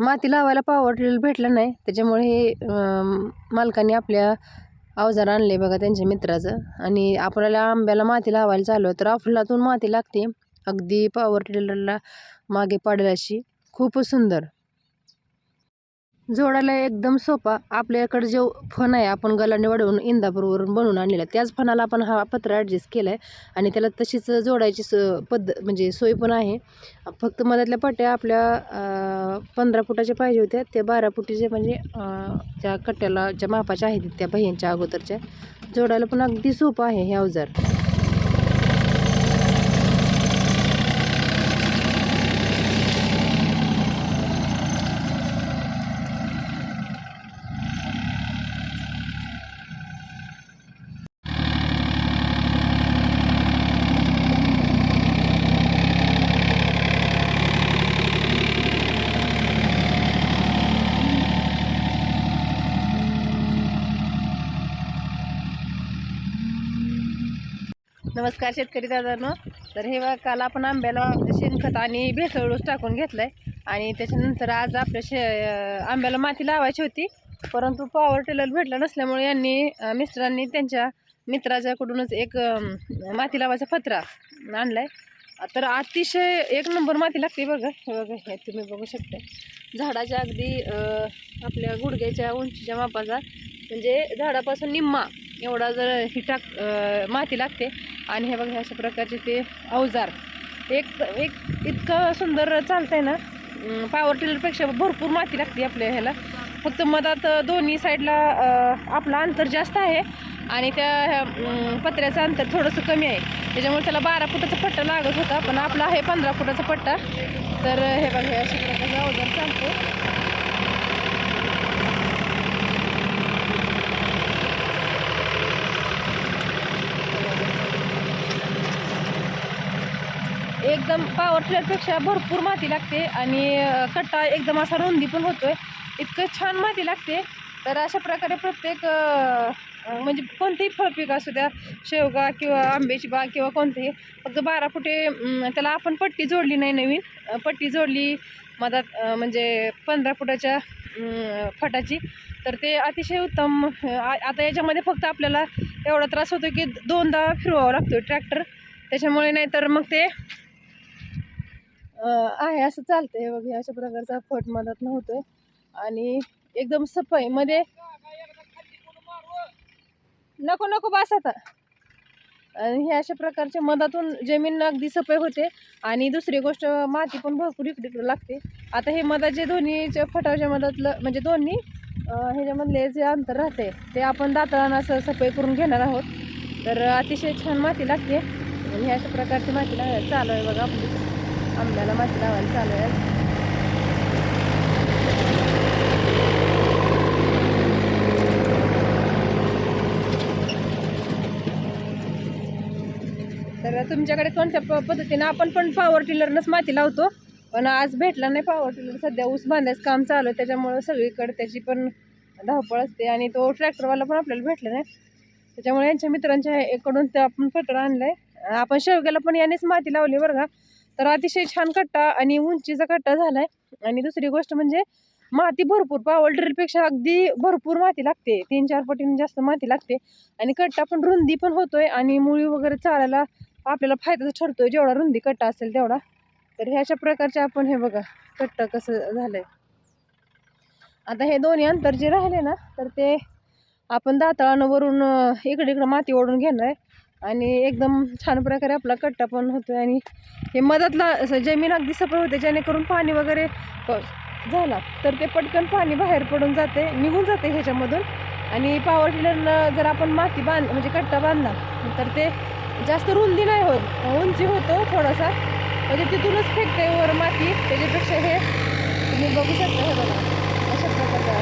माती लावायला पावर भेटलं नाही. त्याच्यामुळे हे मालकाने आपल्या अवजार आणले बघा त्यांच्या मित्राचं. आणि आपल्याला आंब्याला माती लावायला चालू आहे. तर अफलातून माती लागते. अगदी पावर टिलरला मागे पाडल्याशी. खूपच सुंदर. जोडायला एकदम सोपा. आपल्याकडे जो फण आहे आपण गलाने वाढवून इंदापूरवरून बनवून आणलेला त्याच फणाला आपण हा पत्र ॲडजस्ट केला आहे आणि त्याला तशीच जोडायची स पद्ध म्हणजे सोय पण आहे. फक्त मधातल्या पट्ट्या आपल्या पंधरा फुटाच्या पाहिजे होत्या. त्या बारा फुटीचे म्हणजे त्या कट्ट्याला ज्या मापाच्या आहेत त्या बह्यांच्या अगोदरच्या. जोडायला पण अगदी सोपं आहे हे अवजार. नमस्कार शेतकरी दादांनो. तर हे काल आपण आंब्याला शेणखत आणि भेसळूस टाकून घेतलं आहे आणि त्याच्यानंतर आज आपल्या शे आंब्याला माती लावायची होती. परंतु पॉवर टेलर भेटला नसल्यामुळे यांनी मिस्टरांनी त्यांच्या मित्राच्याकडूनच एक माती लावायचा पत्रा आणलाय. तर अतिशय एक नंबर माती लागते बघा. हे बघा हे तुम्ही बघू शकता झाडाच्या अगदी आपल्या गुडघ्याच्या उंचीच्या मापाचा म्हणजे झाडापासून निम्मा एवढा जर ही टाक माती लागते. आणि हे बघा अशा प्रकारचे ते अवजार. एक एक इतकं सुंदर चालतंय ना. पॉवर टिलरपेक्षा भरपूर माती लागते आपल्या ह्याला. फक्त मधात दोन्ही साईडला आपला आपलं अंतर जास्त आहे. आणि त्या पत्र्याचं अंतर थोडंसं कमी आहे. त्याच्यामुळे त्याला बारा फुटाचा पट्टा लागत होता पण आपला आहे पंधरा फुटाचा पट्टा. तर हे बघा अशा प्रकारचे अवजार चालते एकदम भरपूर माती लागते आणि कट्टा एकदम असा रुंदी पण होतोय. इतकं छान माती लागते. तर अशा प्रकारे प्रत्येक म्हणजे कोणतेही फळपीक असू द्या शेवगा किंवा आंब्याची बाग किंवा कोणतेही फक्त बारा फुटे त्याला आपण पट्टी जोडली नाही नवीन. पट्टी जोडली मधात म्हणजे पंधरा फुटाच्या फटाची. तर ते अतिशय उत्तम आ- आता याच्यामध्ये फक्त आपल्याला एवढा त्रास होतो की दोनदा फिरवावं लागतो ट्रॅक्टर. त्याच्यामुळे नाही तर मग ते आहे असं चालतंय. बघ हे अशा प्रकारचा फट मदत नव्हतोय. आणि एकदम सफाई मध्ये नको नको बस आता. आणि हे अशा प्रकारच्या मधातून जमीन अगदी सफाई होते. आणि दुसरी गोष्ट माती पण भरपूर इकडे लागते. आता हे मधाचे दोन्हीच्या फटाच्या मधातलं म्हणजे दोन्ही ह्याच्यामधले जे अंतर राहते ते आपण दाताळानं असं सफाई करून घेणार आहोत. तर अतिशय छान माती लागते. आणि हे अशा प्रकारची माती लावायला चालू आहे बघा आपली. आंब्याला माती लावायला चालू आहे. तर तुमच्याकडे कोणत्या पद्धतीने पद्धतीनं आपण पण पॉवर टिलरनंच माती लावतो. पण आज भेटला नाही पॉवर टिलर. सध्या ऊस बांधायचं काम चालू आहे. त्याच्यामुळं सगळीकडे त्याची पण धावपळ असते आणि तो ट्रॅक्टरवाला पण आपल्याला भेटला नाही. त्याच्यामुळे यांच्या मित्रांच्या इकडून ते आपण पत्र आणलंय. आपण शेवग्याला पण यानेच माती लावली बरं का. तर अतिशय छान कट्टा आणि उंचीचा कट्टा झालाय. आणि दुसरी गोष्ट म्हणजे माती भरपूर पावल ड्रिलपेक्षा अगदी भरपूर माती लागते. तीन चार पटीने जास्त माती लागते. आणि कट्टा पण रुंदी पण होतोय आणि मुळी वगैरे चालायला आपल्याला फायद्याचा ठरतोय. जेवढा रुंदी कट्टा असेल तेवढा. तर हे अशा प्रकारचे आपण हे बघा कट्टा कसं झालंय. आता हे दोन्ही अंतर जे राहिले ना तर ते आपण दातळानं वरून इकडे इकडं माती ओढून घेणार आहे. आणि एकदम छान प्रकारे आपला कट्टा पण होतो आणि हे मधातला जमीन अगदी सफळ होते जेणेकरून पाणी वगैरे प- झाला. तर ते पटकन पाणी बाहेर पडून जाते निघून जाते ह्याच्यामधून. आणि पॉवर टिलरनं जर आपण माती बांध म्हणजे कट्टा बांधला तर ते जास्त रुंदी नाही होत उंची होतो थोडासा. म्हणजे तिथूनच फेकते वर माती त्याच्यापेक्षा हे तुम्ही बघू शकता हे बघा. अशा प्रकारचा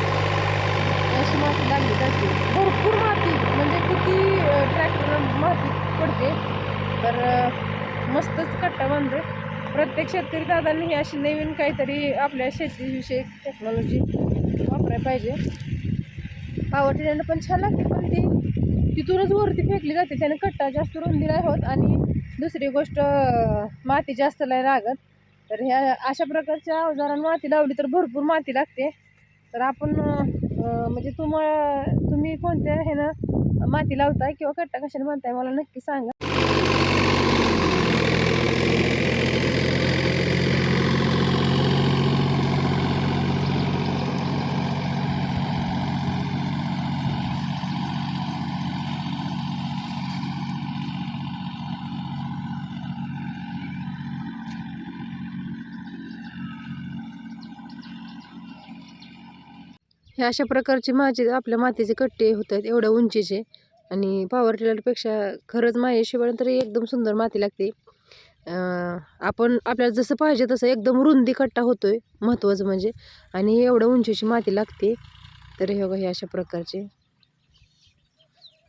अशी माती लागली जाते. भरपूर माती म्हणजे किती ट्रॅक्टर माती पडते. तर मस्तच कट्टा बांधते प्रत्येक शेतकरी दादांनी ही अशी नवीन काहीतरी आपल्या शेतीविषयी टेक्नॉलॉजी वापरायला पाहिजे. पावर टिलरनं पण छान लागते पण ती तिथूनच वरती फेकली जाते. त्याने कट्टा जास्त रुंदी नाही होत आणि दुसरी गोष्ट माती जास्त नाही लागत. तर ह्या अशा प्रकारच्या अवजारांना माती लावली तर भरपूर माती लागते. तर आपण म्हणजे तुम्हाला तुम्ही कोणत्या ह्यानं माती लावताय किंवा कट्टा कशाने बांधताय? मला नक्की सांगा. हे अशा प्रकारचे माझे आपल्या मातीचे कट्टे होत आहेत एवढ्या उंचीचे. आणि पॉवर टिलरपेक्षा खरंच माझ्या हिशोबाने तरी एकदम सुंदर माती लागते. आपण आपल्याला जसं पाहिजे तसं एकदम रुंदी कट्टा होतो आहे महत्त्वाचं म्हणजे. आणि हे एवढ्या उंचीची माती लागते. तर हे बघा हे अशा प्रकारचे.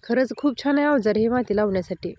खरंच खूप छान आहे अवजार हे माती लावण्यासाठी.